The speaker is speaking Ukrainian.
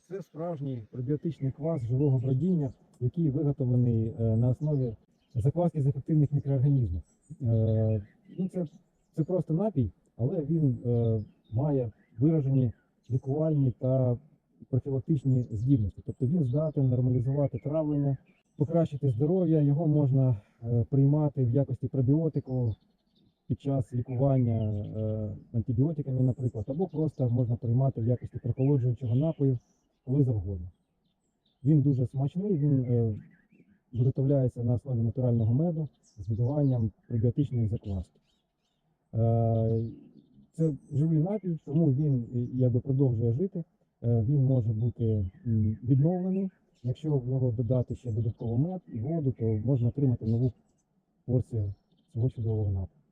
Це справжній пробіотичний квас живого бродіння, який виготовлений е, на основі закваски з ефективних мікроорганізмів. Е, Ну, це, це просто напій, але він е, має виражені лікувальні та профілактичні здібності. Тобто він здатен нормалізувати травлення, покращити здоров'я. Його можна приймати в якості пробіотику під час лікування антибіотиками, наприклад, або просто можна приймати в якості прохолоджуючого напою, коли завгодно. Він дуже смачний, він е, виготовляється на основі натурального меду з додаванням пробіотичної закваски. Е, Це живий напій, тому він е, якби продовжує жити. Е, Він може бути відновлений. Якщо в нього додати ще додатково мед і воду, то можна отримати нову порцію цього чудового напою.